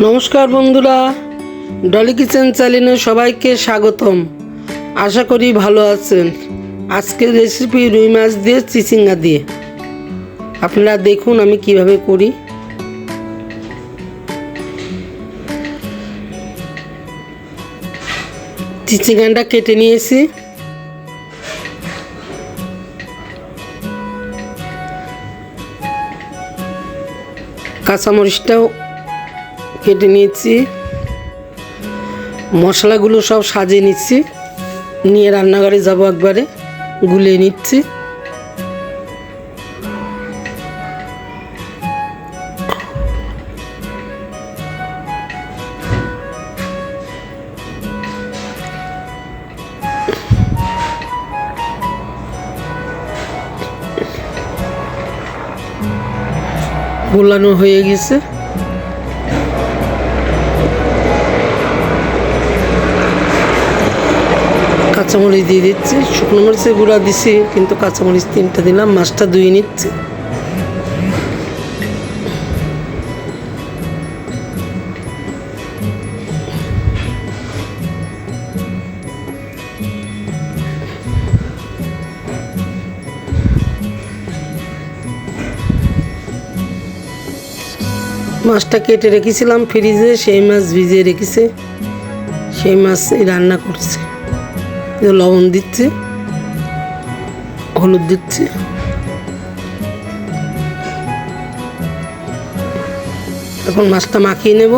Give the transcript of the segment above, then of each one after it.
নমস্কার বন্ধুরা, ডলি কিচেন চ্যানেলে সবাইকে স্বাগতম। আশা করি ভালো আছেন। আজকের রেসিপি রুই মাছ দিয়ে, চিচিঙ্গা দিয়ে। আপনারা দেখুন আমি কীভাবে করি। চিচিঙ্গাটা কেটে নিয়েছি। কাঁচামরিচটাও কেটে নিয়েছি। মশলাগুলো সব সাজিয়ে নিচ্ছি। নিয়ে রান্নাঘরে যাব একবারে, গুলিয়ে নিচ্ছি। গোলানো হয়ে গেছে। কাঁচামরিচ দিয়ে দিচ্ছি। শুকনো মরিচের গুঁড়া দিছি, কিন্তু কাঁচামরিচ তিনটা দিলাম, মাছটা ধুয়ে নিচ্ছি। মাছটা কেটে রেখেছিলাম ফ্রিজে, সেই মাছ ভিজিয়ে রেখেছে। সেই মাছ রান্না করছে। লবণ দিচ্ছি হলুদ দিচ্ছি। এখন মাছটা মাখিয়ে নেব।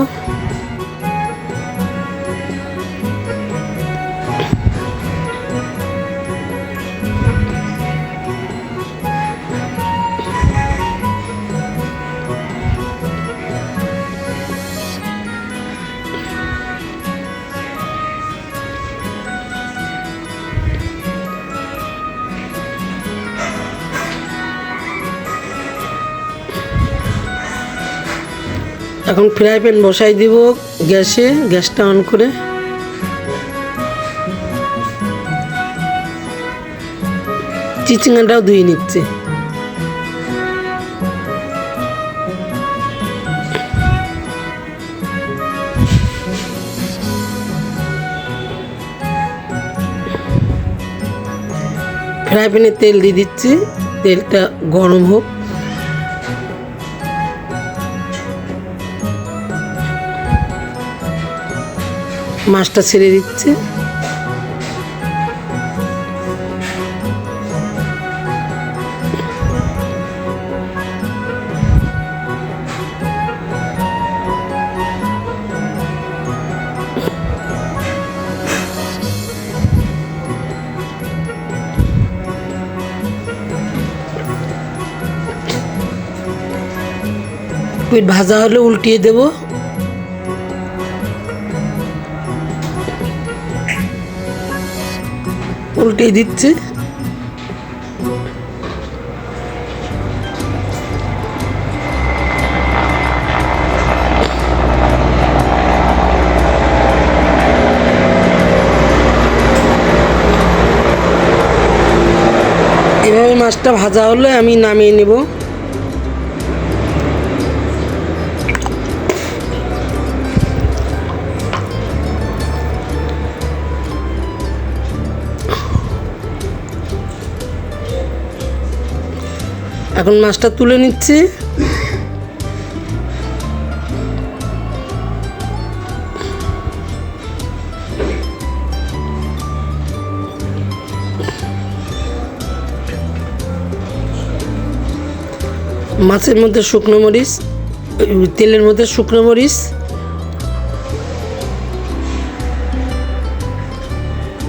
এখন ফ্রাই প্যান বসাই দিব গ্যাসে, গ্যাসটা অন করে। চিচিঙ্গাটাও ধুয়ে নিচ্ছে। ফ্রাই প্যানে তেল দিয়ে দিচ্ছি, তেলটা গরম হোক। মাছটা ছেড়ে দিচ্ছে। ভাজা হলে উল্টিয়ে দেবো। উল্টে দিচ্ছে। এভাবে মাছটা ভাজা হলে আমি নামিয়ে নেব। এখন মাছটা তুলে নিচ্ছি। মাছের মধ্যে শুকনো মরিচ তেলের মধ্যে শুকনো মরিচ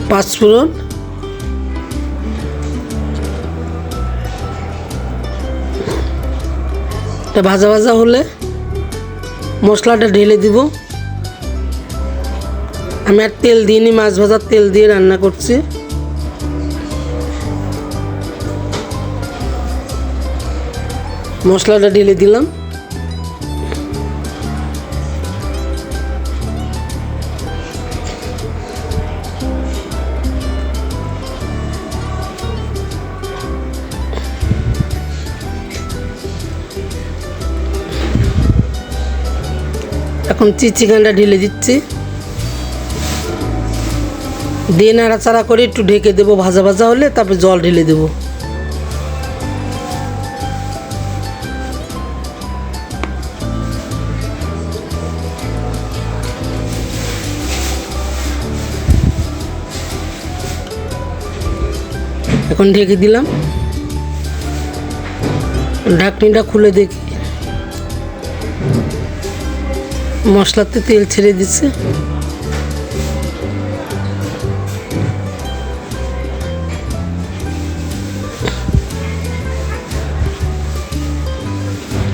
পাঁচফোড়ন এটা ভাজা ভাজা হলে মশলাটা ঢেলে দিব। আমি আর তেল দিইনি, মাছ ভাজার তেল দিয়ে রান্না করছি। মশলাটা ঢেলে দিলাম। এখন চিচিকানটা ঢেলে দিচ্ছি। দিয়ে নাড়াচাড়া করে একটু ঢেকে দেবো, ভাজা ভাজা হলে তারপর জল ঢেলে দেবো। এখন ঢেকে দিলাম। ঢাকনিটা খুলে দেখি। মশলাতে তেল ছেড়ে দিচ্ছে।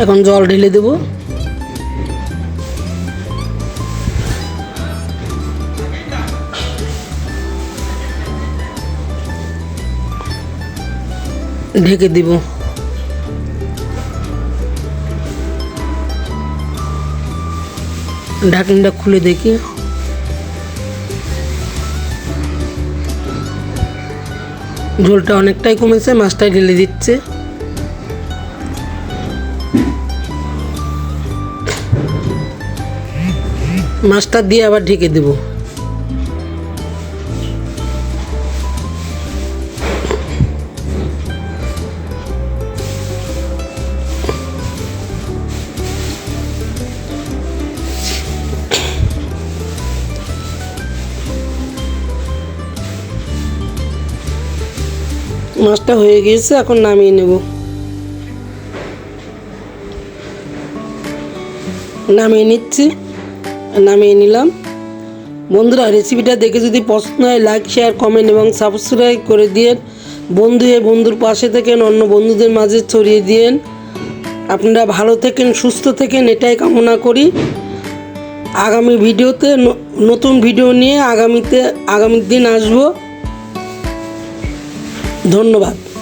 এখন জল ঢেলে দেবো। ঢেকে দিব। ঢাকনিটা খুলে দেখি। ঝোলটা অনেকটাই কমেছে মাছটাই ঢেলে দিচ্ছে। মাছটা দিয়ে আবার ঢেকে দেব। মাছটা হয়ে গিয়েছে, এখন নামিয়ে নেব। নামিয়ে নিচ্ছি, নামিয়ে নিলাম। বন্ধুরা রেসিপিটা দেখে যদি পছন্দ হয় লাইক শেয়ার কমেন্ট এবং সাবস্ক্রাইব করে দিয়েন। বন্ধু এ বন্ধুর পাশে থেকেন, অন্য বন্ধুদের মাঝে ছড়িয়ে দিয়েন। আপনারা ভালো থেকেন, সুস্থ থেকেন, এটাই কামনা করি। আগামী ভিডিওতে নতুন ভিডিও নিয়ে আগামীতে, আগামী দিন আসব। ধন্যবাদ।